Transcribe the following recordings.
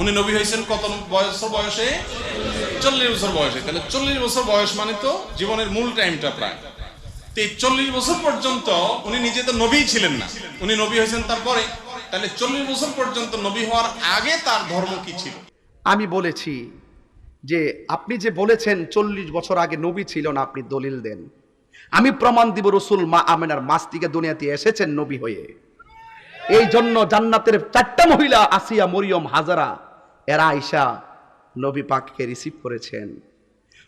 উনি নবী হয়েছেন কত বছর বয়সে? চল্লিশ বছর বয়সে। তাহলে চল্লিশ বছর বয়স মানে তো জীবনের মূল টাইমটা প্রায়। তো এই চল্লিশ বছর পর্যন্ত উনি নিজে তো নবী ছিলেন না। উনি নবী হয়েছেন তারপরে। তাহলে চল্লিশ বছর পর্যন্ত নবী হওয়ার আগে তার ধর্ম কি ছিল? আমি বলেছি যে আপনি যে বলেছেন চল্লিশ বছর আগে নবী ছিল না, আপনি দলিল দেন। আমি প্রমাণ দিব রসুল মা আমেনার মাস থেকে দুনিয়াতে এসেছেন নবী হয়ে। এই জন্য জান্নাতের চারটা মহিলা, আসিয়া, মরিয়ম, হাজারা, এরা আইসা নবী পাককে রিসিভ করেছেন।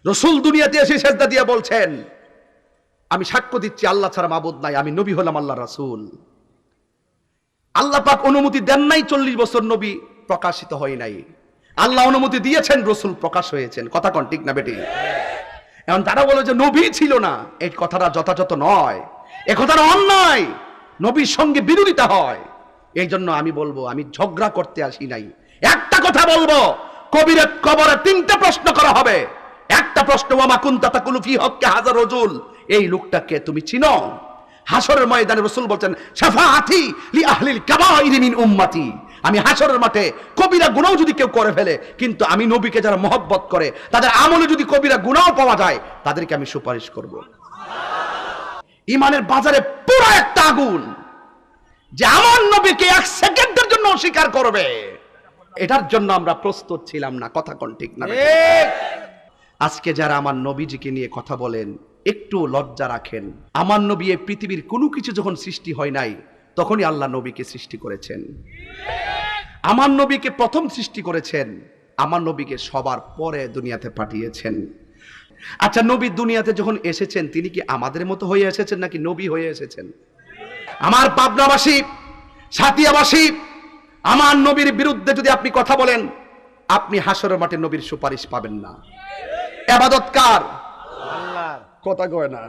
রসুল দুনিয়াতে এসে সেজদা দিয়া বলছেন, আমি সাক্ষ্য দিচ্ছি, আল্লাহ ছাড়া মাবুদ নাই, আমি নবী হলাম আল্লাহ রাসূল। আল্লাহ পাক অনুমতি দেন নাই, চল্লিশ বছর নবী প্রকাশিত হয় নাই। আল্লাহ অনুমতি দিয়েছেন, রসুল প্রকাশ হয়েছেন। কথা কন ঠিক না বেটি? এখন তারা বলে যে নবী ছিল না, এই কথাটা যথাযথ নয়। এ কথাটা অন্যায়। নবীর সঙ্গে বিরোধিতা হয়। এই জন্য আমি বলব, আমি ঝগড়া করতে আসি নাই। একটা কথা বলব কবিরে কবরে তিনটা প্রশ্ন করা হবে। একটা প্রশ্ন, ওয়ামা কুন্তা তাকুলু ফি হককে হাজার রজুল। এই লোকটাকে তুমি চিনো? হাসরের ময়দানে রসুল বলছেন, শাফাআতি লি আহলিল কাবাইরি মিন উম্মতি। আমি হাসরের মাঠে কবিরা গুনাও যদি কেউ করে ফেলে, কিন্তু আমি নবীকে যারা মহব্বত করে, তাদের আমলে যদি কবিরা গুনাও পাওয়া যায়, তাদেরকে আমি সুপারিশ করব। ইমানের বাজারে পুরো একটা আগুন যে আমার নবীকে এক সেকেন্ডের জন্য অস্বীকার করবে। এটার জন্য আমরা প্রস্তুত ছিলাম না কথা কোন ঠিক না আজকে যারা আমার নবীজিকে নিয়ে কথা বলেন একটু লজ্জা রাখেন। আমার নবী এই পৃথিবীর কোনো কিছু যখন সৃষ্টি হয় নাই তখনই আল্লাহ নবীকে সৃষ্টি করেছেন। আমার নবীকে প্রথম সৃষ্টি করেছেন আমার নবীকে সবার পরে দুনিয়াতে পাঠিয়েছেন। আচ্ছা নবী দুনিয়াতে যখন এসেছেন তিনি কি আমাদের মতো হয়ে এসেছেন নাকি নবী হয়ে এসেছেন? আমার পাবনাবাসী সাতিয়াবাসী আমার নবীর বিরুদ্ধে যদি আপনি কথা বলেন আপনি হাসরের মাঠে নবীর সুপারিশ পাবেন না। এবাদত কার? কথা কয় না।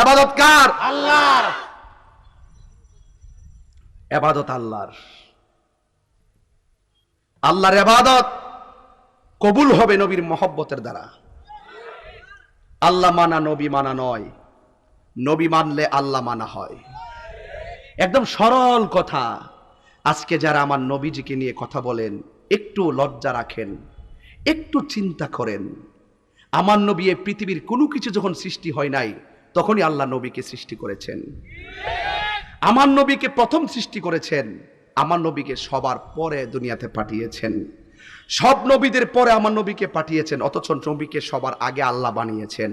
এবাদত কার? আল্লাহর। এবাদত আল্লাহর। আল্লাহর এবাদত কবুল হবে নবীর মহব্বতের দ্বারা। আল্লাহ মানা, নবী মানা নয়। নবী মানলে আল্লাহ মানা হয়। একদম সরল কথা। আজকে যারা আমার নবীজিকে নিয়ে কথা বলেন, একটু লজ্জা রাখেন, একটু চিন্তা করেন। আমার নবী এই পৃথিবীর কোনো কিছু যখন সৃষ্টি হয় নাই, তখনই আল্লাহ নবীকে সৃষ্টি করেছেন। আমার নবীকে প্রথম সৃষ্টি করেছেন, আমার নবীকে সবার পরে দুনিয়াতে পাঠিয়েছেন। সব নবীদের পরে আমার নবীকে পাঠিয়েছেন, অথচ নবীকে সবার আগে আল্লাহ বানিয়েছেন।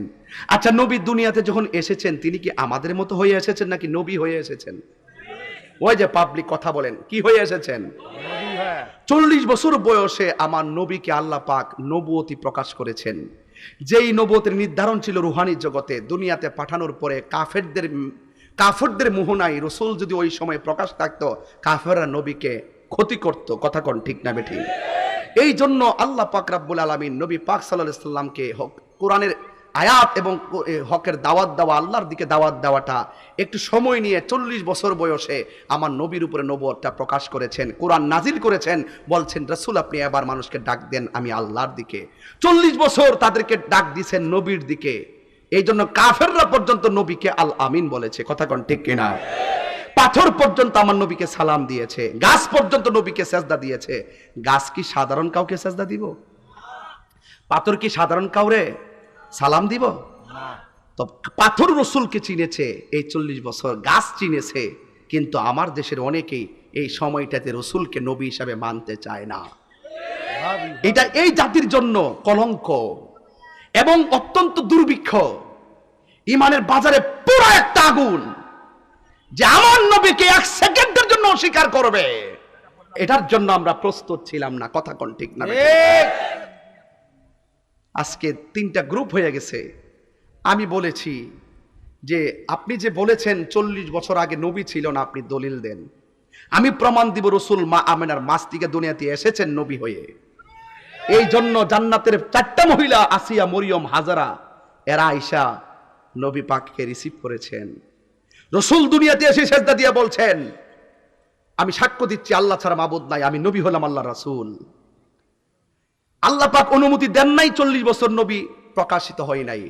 আচ্ছা নবী দুনিয়াতে যখন এসেছেন, তিনি কি আমাদের মতো হয়ে এসেছেন নাকি নবী হয়ে এসেছেন? ওই যে পাবলিক কথা বলেন, কি হয়ে এসেছেন? চল্লিশ বছর বয়সে আমার নবীকে আল্লাহ পাক নবুয়তি প্রকাশ করেছেন। যেই নবতের নির্ধারণ ছিল রুহানি জগতে, দুনিয়াতে পাঠানোর পরে কাফেরদের কাফেরদের মোহনায় রসুল যদি ওই সময় প্রকাশ থাকতো, কাফেররা নবীকে ক্ষতি করত। কথা কোন ঠিক না বেঠিক এই জন্য আল্লাহ পাক রাব্বুল আলমিন নবী পাক সাল্লাহ সাল্লামকে হক কোরআনের আয়াত এবং হকের দাওয়াত দেওয়া, আল্লাহর দিকে দাওয়াত দেওয়াটা একটু সময় নিয়ে চল্লিশ বছর বয়সে আমার নবীর উপরে নবুয়তটা প্রকাশ করেছেন, কোরআন নাজিল করেছেন, বলছেন, রসুল, আপনি এবার মানুষকে ডাক দেন, আমি আল্লাহর দিকে। চল্লিশ বছর তাদেরকে ডাক দিছেন নবীর দিকে। এই জন্য কাফেররা পর্যন্ত নবীকে আল আমিন বলেছে। কথা কোন ঠিক কিনা? পাথর পর্যন্ত আমার নবীকে সালাম দিয়েছে গাছ পর্যন্ত নবীকে সেজদা দিয়েছে। গাছ কি সাধারণ কাউকে সেজদা দিব? পাথর কি সাধারণ কাউরে সালাম দিব? তো পাথর রসুলকে চিনেছে এই চল্লিশ বছর গাছ চিনেছে কিন্তু আমার দেশের অনেকেই এই সময়টাতে রসুলকে নবী হিসাবে মানতে চায় না। এটা এই জাতির জন্য কলঙ্ক এবং অত্যন্ত দুর্ভিক্ষ। ইমানের বাজারে পুরো একটা আগুন। যে আমার নবীকে এক সেকেন্ডের জন্য অস্বীকার করবে। এটার জন্য আমরা প্রস্তুত ছিলাম না কথা কোন ঠিক না আজকে তিনটা গ্রুপ হয়ে গেছে। আমি বলেছি যে আপনি যে বলেছেন চল্লিশ বছর আগে নবী ছিল না আপনি দলিল দেন। আমি প্রমাণ দিব রসুল মা আমেনার মাস থেকে দুনিয়াতে এসেছেন নবী হয়ে। এই জন্য জান্নাতের চারটা মহিলা আসিয়া মরিয়ম হাজারা এরা আইসা নবী পাককে রিসিভ করেছেন। রসুল দুনিয়াতে এসে সেজদা দিয়ে বলছেন, আমি সাক্ষ্য দিচ্ছি, আল্লাহ ছাড়া মাবুদ নাই, আমি নবী হলাম আল্লাহ রাসূল। আল্লাহ পাক অনুমতি দেন নাই, চল্লিশ বছর নবী প্রকাশিত হয় নাই।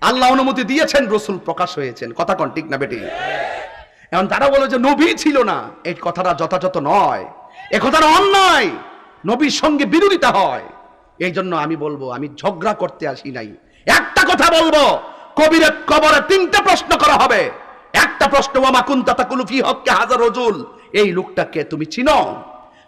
আল্লাহ অনুমতি দিয়েছেন, রসুল প্রকাশ হয়েছেন। কথা কন, ঠিক না বেটি? এখন তারা বলে যে নবী ছিল না, এই কথাটা যথাযথ নয়। এ কথাটা অন্যায়। নবীর সঙ্গে বিরোধিতা হয়। এই জন্য আমি বলব, আমি ঝগড়া করতে আসি নাই। একটা কথা বলব, কবিরের কবরে তিনটা প্রশ্ন করা হবে। একটা প্রশ্ন মামা কুন্তা তাকুলু ফি হককে হাজার রজুল? এই লোকটাকে তুমি চিনো?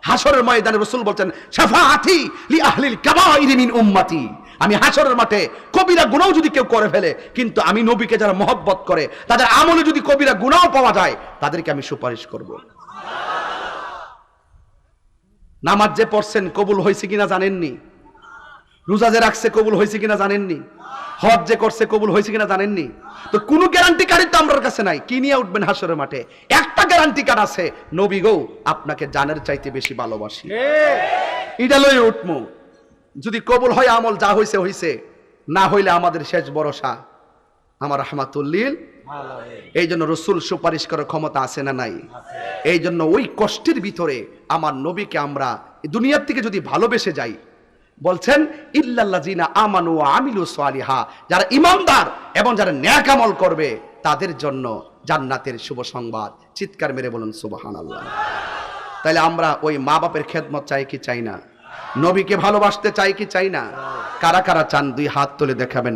হাসরের ময়দানে রসুল বলছেন, শাফাআতি লি আহলিল কাবাইরি মিন উম্মতি। আমি হাসরের মাঠে কবিরা গুনাও যদি কেউ করে ফেলে, কিন্তু আমি নবীকে যারা মহব্বত করে, তাদের আমলে যদি কবিরা গুনাও পাওয়া যায়, তাদেরকে আমি সুপারিশ করব। নামাজ যে পড়ছেন কবুল হয়েছে কিনা জানেননি? রোজা যে রাখছে কবুল হয়েছে কিনা জানেননি? হজ যে করছে কবুল হয়েছে কিনা জানেননি? তো কোনো গ্যারান্টি কার্ডই তো আমার কাছে নাই। কি নিয়ে উঠবেন হাসরের মাঠে? একটা গ্যারান্টি কার্ড আছে। নবী গো আপনাকে জানের চাইতে বেশি ভালোবাসি। এটা লই উঠমু। যদি কবুল হয় আমল যা হইছে হইছে। না হইলে আমাদের শেষ ভরসা। আমার রহমাতুল্লিল। এই জন্য রসুল সুপারিশ করার ক্ষমতা আছে না নাই? এই জন্য ওই কষ্টের ভিতরে আমার নবীকে আমরা দুনিয়ার থেকে যদি ভালোবেসে যাই বলছেন, ইল্লাল্লাযিনা আমানু আমিলু সালিহা। যারা ইমানদার এবং যারা ন্যাক আমল করবে, তাদের জন্য জান্নাতের শুভ সংবাদ। চিৎকার মেরে বলুন, সুবহানাল্লাহ। তাহলে আমরা ওই মা বাপের খেদমত চাই কি চাই না? নবীকে ভালোবাসতে চাই কি চাই না? কারা কারা চান দুই হাত তুলে দেখাবেন